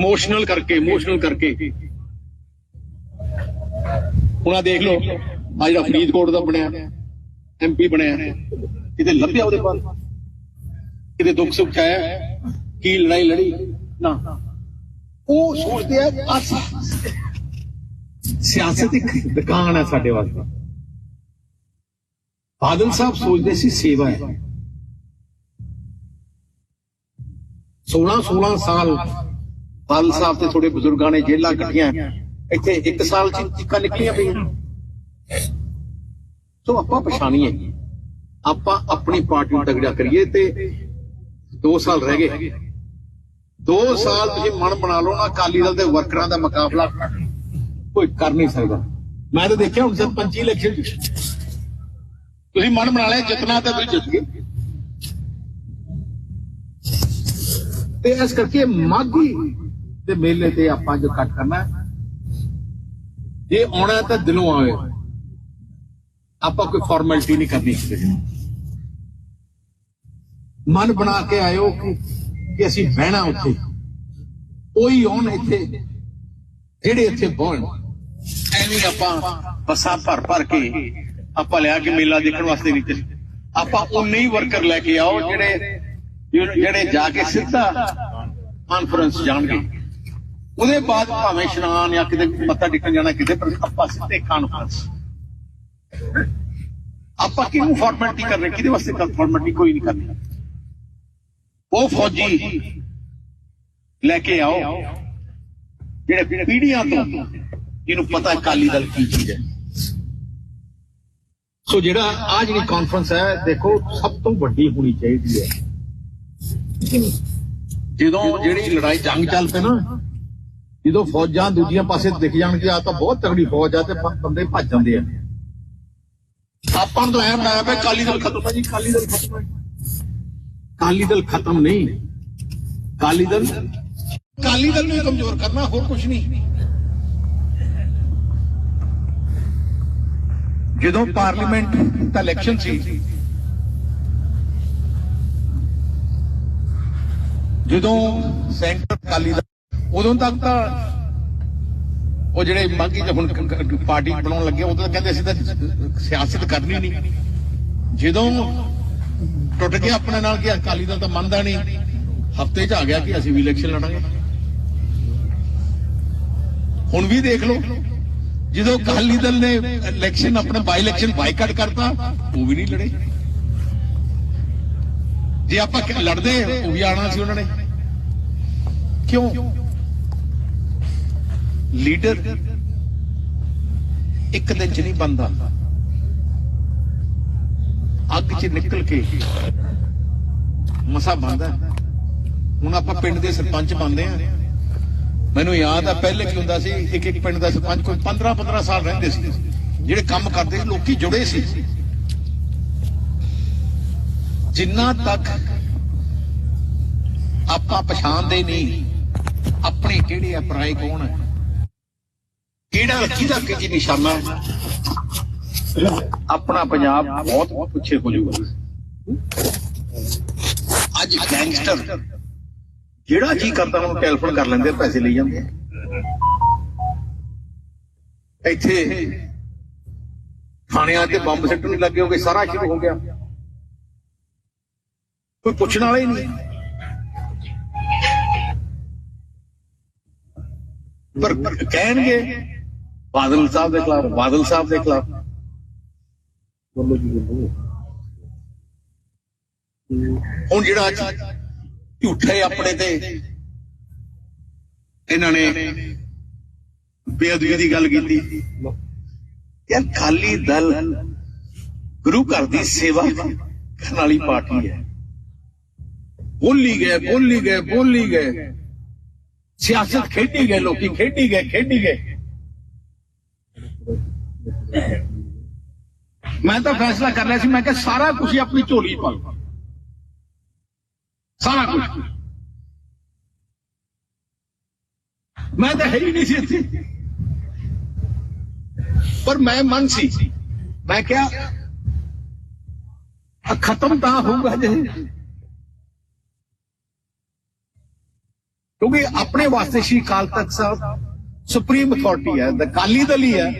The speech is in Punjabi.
ਇਮੋਸ਼ਨਲ ਕਰਕੇ ਇਮੋਸ਼ਨਲ ਕਰਕੇ। ਹੁਣ ਦੇਖ ਲਓ ਆ ਜਿਹੜਾ ਫਰੀਦਕੋਟ ਦਾ ਬਣਿਆ ਐਮਪੀ ਬਣਿਆ, ਕਿਤੇ ਲੱਭਿਆ ਉਹਦੇ ਕੋਲ ਕਿਤੇ ਦੁੱਖ ਸੁੱਖ ਆਇਆ ਕੀ ਲੜਾਈ ਲੜੀ? ਨਾ। ਉਹ ਸੋਚਦੇ ਆ ਆ ਸਿਆਸਤ ਇੱਕ ਦੁਕਾਨ ਹੈ ਸਾਡੇ ਵਾਸਤੇ। ਬਾਦਲ ਸਾਹਿਬ ਸੋਚਦੇ ਸੀ ਸੇਵਾ ਹੈ। 16 16 ਸਾਲ ਬਾਦਲ ਸਾਹਿਬ ਤੇ ਥੋੜੇ ਬਜ਼ੁਰਗਾਂ ਨੇ ਜੇਲਾਂ ਕੱਟੀਆਂ। ਇੱਥੇ ਇੱਕ ਸਾਲ ਚ ਚੀਕਾਂ ਨਿਕਲੀਆਂ ਪਈਆਂ। ਸੋ ਆਪਾਂ ਪਛਾਣੀਏ। ਆਪਾਂ ਆਪਣੀ ਪਾਰਟੀ ਨੂੰ ਤਗੜਾ ਕਰੀਏ ਤੇ 2 ਸਾਲ ਰਹਿ ਗਏ। 2 ਸਾਲ ਤੁਸੀਂ ਮਨ ਬਣਾ ਲਓ ਨਾ, ਅਕਾਲੀ ਦਲ ਦੇ ਵਰਕਰਾਂ ਦਾ ਮੁਕਾਬਲਾ। ਕੋਈ ਕਰ ਨਹੀਂ ਸਕਦਾ। ਮੈਂ ਤਾਂ ਦੇਖਿਆ ਹੁਣ ਸਰਪੰਚੀ ਇਲੈਕਸ਼ਨ ਤੁਸੀਂ ਮਨ ਬਣਾ ਲਿਆ, ਜਿੱਤਣਾ ਤਾਂ ਤੁਸੀਂ ਜਿੱਤ ਗਏ। ਤੇ ਇਸ ਕਰਕੇ ਮਾਗੀ ਦੇ ਮੇਲੇ ਤੇ ਆਪਾਂ ਜੋ ਕੱਟ ਕਰਨਾ ਜੇ ਆਉਣਾ ਤਾਂ ਦਿਲੋਂ ਆਵੇ ਆਪਾਂ ਕੋਈ ਫਾਰਮੈਲਿਟੀ ਨਹੀਂ ਕਰਨੀ ਕਿਸੇ ਮਨ ਬਣਾ ਕੇ ਆਇਓ ਕਿ ਅਸੀਂ ਬਹਿਣਾ ਉੱਥੇ। ਕੋਈ ਆਉਣ ਇੱਥੇ, ਜਿਹੜੇ ਇੱਥੇ ਬਹਿਣ ਐਵੇਂ ਆਪਾਂ ਬੱਸਾਂ ਭਰ ਭਰ ਕੇ ਆਪਾਂ ਲਿਆ ਕੇ ਮੇਲਾ ਦੇਖਣ ਵਾਸਤੇ ਨਹੀਂ ਆਪਾਂ ਉਨੇ ਹੀ ਵਰਕਰ ਲੈ ਕੇ ਆਓ ਜਿਹੜੇ ਜਿਹੜੇ ਜਾ ਕੇ ਸਿੱਧਾ ਕਾਨਫਰੰਸ ਜਾਣਗੇ। ਉਹਦੇ ਬਾਅਦ ਭਾਵੇਂ ਇਸ਼ਨਾਨ ਜਾਂ ਕਿਤੇ ਮੱਥਾ ਟੇਕਣ ਜਾਣਾ ਕਿਤੇ ਪਰ ਆਪਾਂ ਸਿੱਧੇ ਕਾਨਫਰੰਸ ਆਪਾਂ ਕਿਹਨੂੰ ਫਾਰਮੈਲਿਟੀ ਕਰ ਰਹੇ ਕਿਹਦੇ ਵਾਸਤੇ ਫਾਰਮੈਲਿਟੀ ਕੋਈ ਨਹੀਂ ਕਰਨੀ। ਉਹ ਫੌਜੀ ਲੈ ਕੇ ਆਓ ਜਿਹੜੇ ਪੀੜ੍ਹੀਆਂ ਤੋਂ ਜਿਹਨੂੰ ਪਤਾ ਕਾਲੀ ਦਲ ਕੀ ਚੀਜ਼ ਹੈ। ਸੋ ਜਿਹੜਾ ਆ ਜਿਹੜੀ ਕਾਨਫਰੰਸ ਹੈ ਦੇਖੋ ਸਭ ਤੋਂ ਵੱਡੀ ਹੋਣੀ ਚਾਹੀਦੀ ਹੈ। ਜਦੋਂ ਜਿਹੜੀ ਲੜਾਈ ਜੰਗ ਚੱਲ ਪਏ ਨਾ ਜਦੋਂ ਫੌਜਾਂ ਦੂਜੀਆਂ ਪਾਸੇ ਦਿਖ ਜਾਣਗੀਆਂ ਆ ਤਾਂ ਬਹੁਤ ਤਗੜੀ ਫੌਜ ਆ ਤੇ ਬੰਦੇ ਭੱਜ ਜਾਂਦੇ ਆ। ਆਪਾਂ ਨੂੰ ਤਾਂ ਐਂ ਬਣਾਇਆ ਪਿਆ ਕਾਲੀ ਦਲ ਖਤਮ ਹੈ ਜੀ ਕਾਲੀ ਦਲ ਖਤਮ ਹੈ ਕਾਲੀ ਦਲ ਖਤਮ ਨਹੀਂ। ਕਾਲੀ ਦਲ ਕਾਲੀ ਦਲ ਨੂੰ ਕਮਜ਼ੋਰ ਕਰਨਾ, ਹੋਰ ਕੁਝ ਨਹੀਂ। ਜਦੋਂ ਪਾਰਲੀਮੈਂਟ ਦਾ ਇਲੈਕਸ਼ਨ ਸੀ, ਜਦੋਂ ਸੈਂਟਰ ਅਕਾਲੀ ਦਲ ਉਦੋਂ ਤੱਕ ਤਾਂ ਉਹ ਜਿਹੜੇ ਮਾਗੀ ਤੇ ਹੁਣ ਪਾਰਟੀ ਬਣਾਉਣ ਲੱਗੇ, ਉਦੋਂ ਤਾਂ ਕਹਿੰਦੇ ਅਸੀਂ ਤਾਂ ਸਿਆਸਤ ਕਰਨੀ ਨਹੀਂ। ਜਦੋਂ ਟੁੱਟ ਗਿਆ ਆਪਣੇ ਨਾਲ ਕਿ ਅਕਾਲੀ ਦਲ ਤਾਂ ਮੰਨਦਾ ਨਹੀਂ, ਹਫ਼ਤੇ 'ਚ ਆ ਗਿਆ ਕਿ ਅਸੀਂ ਵੀ ਇਲੈਕਸ਼ਨ ਲੜਾਂਗੇ। ਹੁਣ ਵੀ ਦੇਖ ਲਓ, ਜਦੋਂ ਅਕਾਲੀ ਦਲ ਨੇ ਇਲੈਕਸ਼ਨ ਆਪਣਾ ਬਾਈ ਇਲੈਕਸ਼ਨ ਬਾਈਕਾਟ ਕਰਤਾ, ਉਹ ਵੀ ਨਹੀਂ ਲੜੇ। ਜੇ ਆਪਾਂ ਲੜਦੇ, ਉਹ ਵੀ ਆਣਾ ਸੀ ਉਹਨਾਂ ਨੇ। ਕਿਉਂ? ਲੀਡਰ ਇੱਕ ਦਿਨ ਚ ਨਹੀਂ ਬੰਦਾ ਅੱਗ ਚ ਨਿਕਲ ਕੇ ਮਸਾ ਬੰਦਾ ਹੁਣ ਆਪਾਂ ਪਿੰਡ ਦੇ ਸਰਪੰਚ ਬੰਦੇ ਆ ਮੈਨੂੰ ਯਾਦ ਆ, ਪਹਿਲੇ ਕੀ ਹੁੰਦਾ ਸੀ, ਇੱਕ ਇੱਕ ਪਿੰਡ ਦਾ ਸਰਪੰਚ ਕੋਈ 15 15 ਸਾਲ ਰਹਿੰਦੇ ਸੀ, ਜਿਹੜੇ ਕੰਮ ਕਰਦੇ ਸੀ, ਲੋਕੀ ਜੁੜੇ ਸੀ। ਜਿੰਨਾ ਤੱਕ ਆਪਾਂ ਪਛਾਣਦੇ ਨਹੀਂ, ਆਪਣੇ ਕਿਹੜੇ ਆ, ਪਰਾਏ ਕੌਣ ਹੈ ਕਿਹੜਾ ਕਿਹਦਾ ਕਿ ਨਿਸ਼ਾਨਾ? ਆਪਣਾ ਪੰਜਾਬ ਬਹੁਤ ਪਿੱਛੇ ਹੋ ਜਾਊਗਾ। ਅੱਜ ਗੈਂਗਸਟਰ ਜਿਹੜਾ ਜੀ ਕਰਦਾ ਉਹਨੂੰ ਟੈਲੀਫੋਨ ਕਰ ਲੈਂਦੇ, ਪੈਸੇ ਲਈ ਜਾਂਦੇ। ਇੱਥੇ ਥਾਣਿਆਂ ਤੇ ਬੰਬ ਸਿੱਟਣ ਲੱਗੇ ਹੋ ਗਏ ਸਾਰਾ ਸ਼ੁਰੂ ਹੋ ਗਿਆ। ਕੋਈ ਪੁੱਛਣ ਵਾਲਾ ਹੀ ਨਹੀਂ। ਪਰ ਕਹਿਣਗੇ ਬਾਦਲ ਸਾਹਿਬ ਦੇ ਖਿਲਾਫ ਬਾਦਲ ਸਾਹਿਬ ਦੇ ਖਿਲਾਫ। ਬੋਲੋ ਜੀ ਬੋਲੋ। ਹੁਣ ਜਿਹੜਾ ਅੱਜ ਝੂਠੇ ਆਪਣੇ ਤੇ ਇਹਨਾਂ ਨੇ ਬੇਅਦਬੀ ਦੀ ਗੱਲ ਕੀਤੀ। ਯਾਰ ਖਾਲੀ ਦਲ ਗੁਰੂ ਘਰ ਦੀ ਸੇਵਾ ਕਰਨ ਵਾਲੀ ਪਾਰਟੀ ਹੈ। ਬੋਲੀ ਗਏ ਬੋਲੀ ਗਏ ਬੋਲੀ ਗਏ। ਸਿਆਸਤ ਖੇਡੀ ਗਏ ਲੋਕੀ ਖੇਡੀ ਗਏ ਖੇਡੀ ਗਏ। ਮੈਂ ਤਾਂ ਫੈਸਲਾ ਕਰ ਲਿਆ ਸੀ ਮੈਂ ਕਿ ਸਾਰਾ ਕੁਝ ਹੀ ਆਪਣੀ ਝੋਲੀ 'ਚ ਪਾ ਲਓ ਸਾਰਾ ਕੁਝ ਮੈਂ ਤਾਂ ਹੈ ਹੀ ਨਹੀਂ ਸੀ ਇੱਥੇ ਪਰ ਮੈਂ ਮਨ ਸੀ ਮੈਂ ਕਿਹਾ ਆ ਖਤਮ ਤਾਂ ਹੋਊਗਾ ਜੇ ਕਿਉਂਕਿ ਆਪਣੇ ਵਾਸਤੇ ਸ਼੍ਰੀ ਅਕਾਲ ਤਖਤ ਸਾਹਿਬ ਸੁਪਰੀਮ ਅਥਾਰਟੀ ਹੈ ਦ ਕਾਲੀ ਦਲ ਹੀ ਹੈ